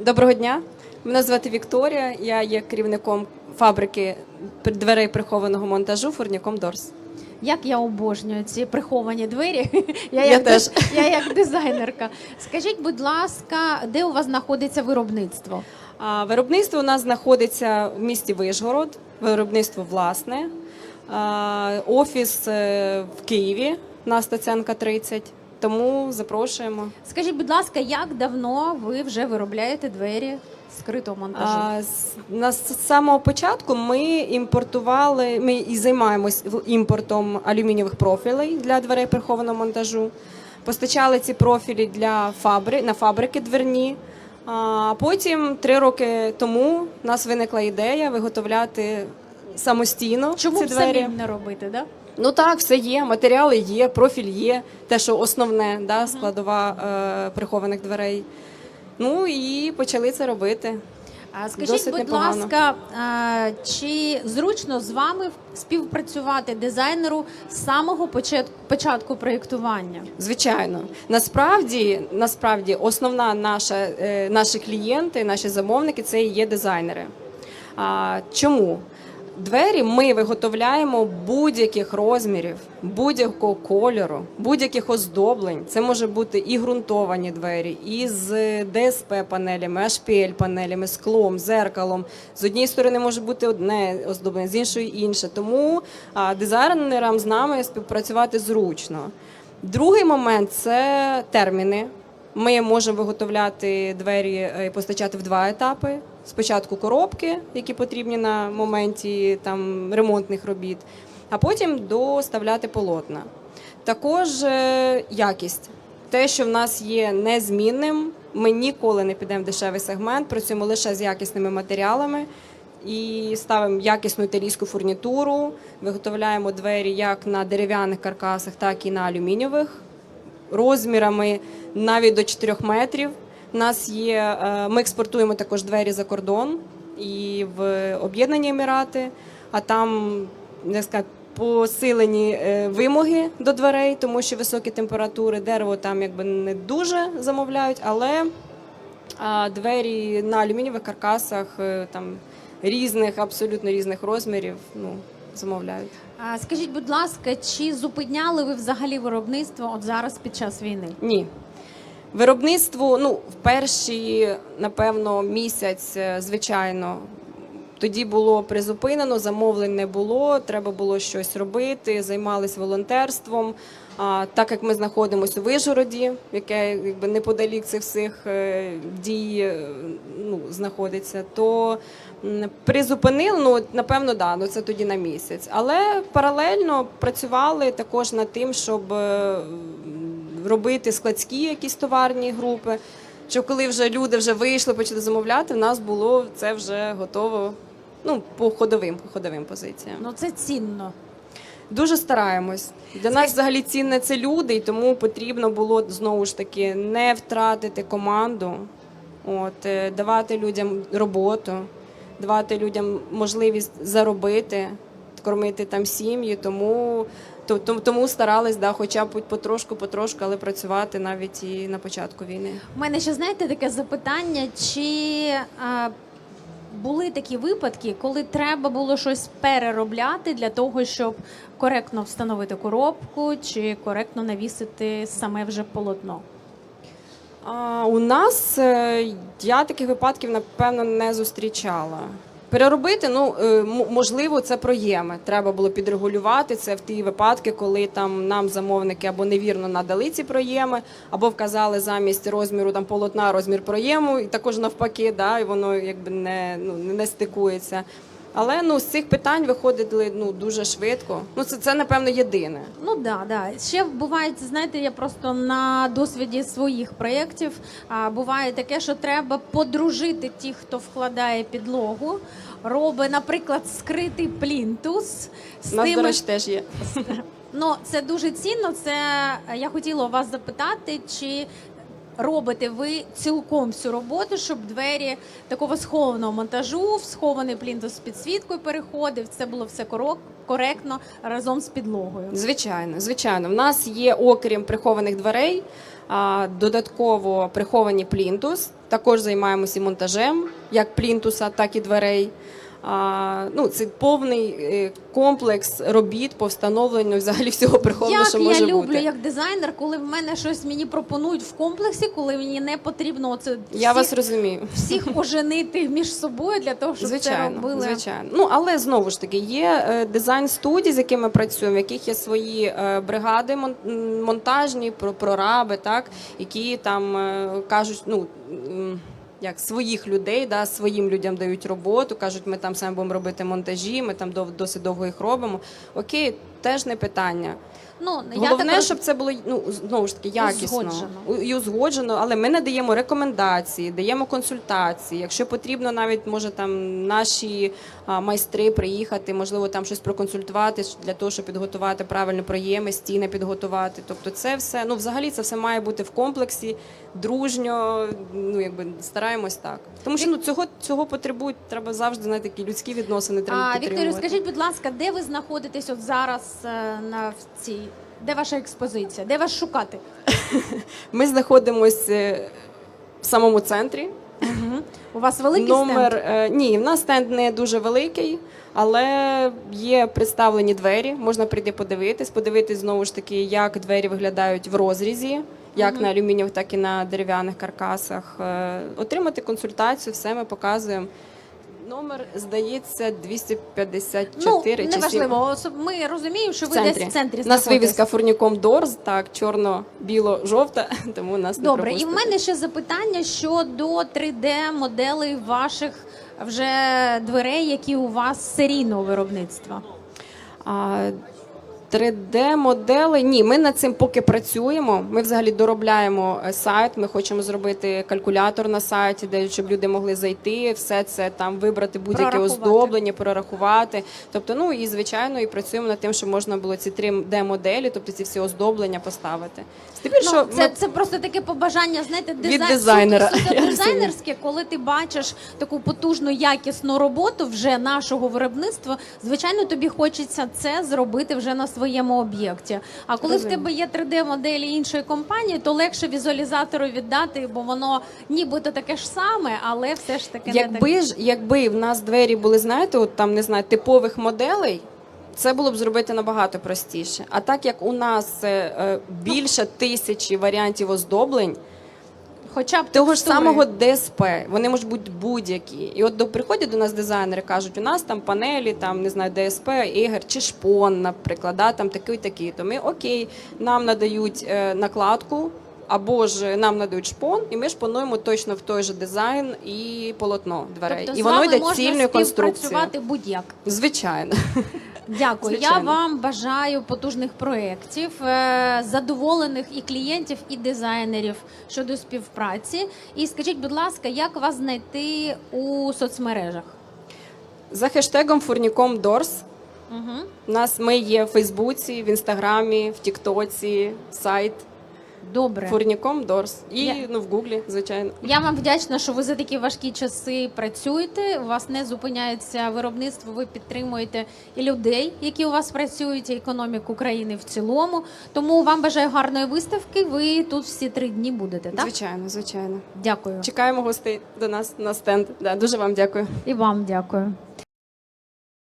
Доброго дня. Мене звати Вікторія. Я є керівником фабрики дверей прихованого монтажу Фурніком Дорс. Як я обожнюю ці приховані двері. Я, Я як, теж. я як дизайнерка. Скажіть, будь ласка, де у вас знаходиться виробництво? А, Виробництво у нас знаходиться в місті Вишгород, виробництво власне, А, офіс е, в Києві на Стаценка 30. Тому запрошуємо. Скажіть, будь ласка, як давно ви вже виробляєте двері скритого монтажу? А, з- на с- самого початку ми імпортували, ми і займаємось в- імпортом алюмінієвих профілей для дверей прихованого монтажу. Постачали ці профілі для фабри, на фабрики дверні. А потім, три роки тому, у нас виникла ідея виготовляти самостійно Чому ці б двері. самим не робити? Да? Ну так, все є, матеріали є, профіль є, те, що основне, да, складова е, прихованих дверей. Ну і почали це робити. А скажіть, Досить будь непогано. ласка, а, чи зручно з вами співпрацювати дизайнеру з самого початку, початку проєктування? Звичайно, насправді, насправді, основна наша е, наші клієнти, наші замовники це і є дизайнери. А, чому? Двері ми виготовляємо будь-яких розмірів, будь-якого кольору, будь-яких оздоблень. Це може бути і ґрунтовані двері, і з ДСП панелями, HPL панелями, склом, зеркалом. З однієї сторони може бути одне оздоблення, з іншої інше. Тому дизайнерам з нами співпрацювати зручно. Другий момент це терміни. Ми можемо виготовляти двері е, і постачати в два етапи. Спочатку коробки, які потрібні на моменті там, ремонтних робіт, а потім доставляти полотна. Також е, якість. Те, що в нас є незмінним, ми ніколи не підемо в дешевий сегмент, працюємо лише з якісними матеріалами і ставимо якісну італійську фурнітуру, виготовляємо двері як на дерев'яних каркасах, так і на алюмінієвих розмірами навіть до 4 метрів. У нас є, е, ми експортуємо також двері за кордон і в Об'єднані Емірати, а там як сказати, посилені е, вимоги до дверей, тому що високі температури, дерево там якби не дуже замовляють, але двері на алюмінієвих каркасах е, там різних, абсолютно різних розмірів ну, замовляють. А скажіть, будь ласка, чи зупиняли ви взагалі виробництво от зараз під час війни? Ні. Виробництво, ну, в перші, напевно, місяць, е, звичайно, тоді було призупинено, замовлень не було, треба було щось робити, займалися волонтерством. А, так як ми знаходимося у Вижгороді, яке якби неподалік цих всіх е, дій е, ну, знаходиться, то призупинили, ну напевно, да, ну це тоді на місяць. Але паралельно працювали також над тим, щоб робити складські якісь товарні групи. Щоб коли вже люди вже вийшли, почали замовляти, в нас було це вже готово. Ну, по ходовим, по ходовим позиціям. Ну це цінно. Дуже стараємось. Для нас взагалі цінне це люди, і тому потрібно було знову ж таки не втратити команду, от, е, давати людям роботу, давати людям можливість заробити, кормити там сім'ї. Тому, то- то- тому старались, да, хоча б потрошку, потрошку, але працювати навіть і на початку війни. У мене ще знаєте таке запитання, чи а, були такі випадки, коли треба було щось переробляти для того, щоб коректно встановити коробку чи коректно навісити саме вже полотно? А, у нас е, я таких випадків напевно не зустрічала. Переробити, ну е, можливо, це проєми. Треба було підрегулювати це в ті випадки, коли там нам замовники або невірно надали ці проєми, або вказали замість розміру там полотна розмір проєму, і також навпаки, да, і воно якби не, ну, не стикується. Але ну з цих питань виходили ну дуже швидко. Ну це, це напевно єдине. Ну да, да. Ще буває, знаєте, я просто на досвіді своїх проєктів. А буває таке, що треба подружити тих, хто вкладає підлогу, робить, наприклад, скритий плінтус з У нас, тими до речі, теж є. Ну, це дуже цінно. Це я хотіла у вас запитати, чи робите ви цілком всю роботу, щоб двері такого схованого монтажу, в схований плінтус з підсвіткою переходив. Це було все коректно разом з підлогою. Звичайно, звичайно. В нас є, окрім прихованих дверей, додатково приховані плінтус. Також займаємося монтажем як плінтуса, так і дверей. Ну, це повний е, комплекс робіт по встановленню взагалі всього прихованого, Як що я люблю бути. як дизайнер, коли в мене щось мені пропонують в комплексі, коли мені не потрібно оце Я всіх, вас розумію. всіх оженити між собою для того, щоб це робили. звичайно. Ну але знову ж таки є е, дизайн студії, з якими працюємо, в яких є свої е, бригади мон- монтажні, про- прораби, так які там кажуть, ну. Як своїх людей, да, своїм людям дають роботу, кажуть, ми там саме будемо робити монтажі, ми там досить довго їх робимо. Окей, теж не питання. Ну я Головне, так щоб це було ну знову ж таки якісно Узгоджено. І узгоджено, але ми надаємо рекомендації, даємо консультації. Якщо потрібно, навіть може там наші а, майстри приїхати, можливо, там щось проконсультувати для того, щоб підготувати правильно проєми, стіни підготувати. Тобто, це все ну взагалі це все має бути в комплексі, дружньо. Ну якби стараємось так. Тому що ну цього цього потребують. Треба завжди знаєте, такі людські відносини. Треба А, Вікторію, скажіть, будь ласка, де ви знаходитесь от зараз е, на в цій? Де ваша експозиція? Де вас шукати? Ми знаходимося в самому центрі. Угу. У вас великий Номер стенд? е, ні, в нас стенд не дуже великий, але є представлені двері. Можна прийти подивитись, подивитись знову ж таки, як двері виглядають в розрізі, як на алюмінієвих, так і на дерев'яних каркасах. Е, Отримати консультацію, все ми показуємо. Номер здається 254 Ну, чи неважливо. Особ- Ми розуміємо, що ви десь в центрі У нас знаходитесь. вивіска фурніком Дорз, так, чорно-біло-жовта, тому нас не Добре, і в пропустите. мене ще запитання щодо 3D-моделей ваших вже дверей, які у вас серійного виробництва. А, 3D-модели. Ні, ми над цим поки працюємо. Ми взагалі доробляємо е, сайт. Ми хочемо зробити калькулятор на сайті, де щоб люди могли зайти, все це там вибрати будь-яке оздоблення, прорахувати. Тобто, ну і звичайно, і працюємо над тим, щоб можна було ці 3D-моделі, тобто ці всі оздоблення поставити. Тепер Ну, що це, ми- це просто таке побажання, знаєте, дизайн, дизайнера, суто- суто дизайнерське, коли ти бачиш таку потужну якісну роботу вже нашого виробництва. Звичайно, тобі хочеться це зробити вже на своєму об'єкті. А коли в тебе є 3D-моделі іншої компанії, то легше візуалізатору віддати, бо воно нібито таке ж саме, але все ж таки не таке. Ж якби в нас двері були, знаєте, от там не знаю, типових моделей. Це було б зробити набагато простіше. А так як у нас е, е, більше тисячі варіантів оздоблень, Хоча б того ж самого ДСП, вони можуть бути будь-які. І от до приходять до нас дизайнери, кажуть, у нас там панелі, там не знаю, ДСП, ігор чи шпон, наприклад, да, там такий такий. То ми окей, нам надають е, накладку. Або ж нам надають шпон, і ми шпонуємо точно в той же дизайн і полотно дверей. Тобто і воно йде цільною конструкцією. співпрацювати будь-як. Звичайно. Дякую. Я вам бажаю потужних проєктів, е, задоволених і клієнтів, і дизайнерів щодо співпраці. І скажіть, будь ласка, як вас знайти у соцмережах? За хештегом Фурніком Дорс. Угу. У нас ми є в Фейсбуці, в Інстаграмі, в Тіктоці, сайт Добре. Фурніком Дорс. І Я- ну в Гуглі, звичайно. Я вам вдячна, що ви за такі важкі часи працюєте. У вас не зупиняється виробництво. Ви підтримуєте і людей, які у вас працюють, і економіку країни в цілому. Тому вам бажаю гарної виставки. Ви тут всі три дні будете. Так Звичайно, звичайно. дякую Чекаємо гостей до нас на стенд. Да, дуже вам дякую. і вам дякую.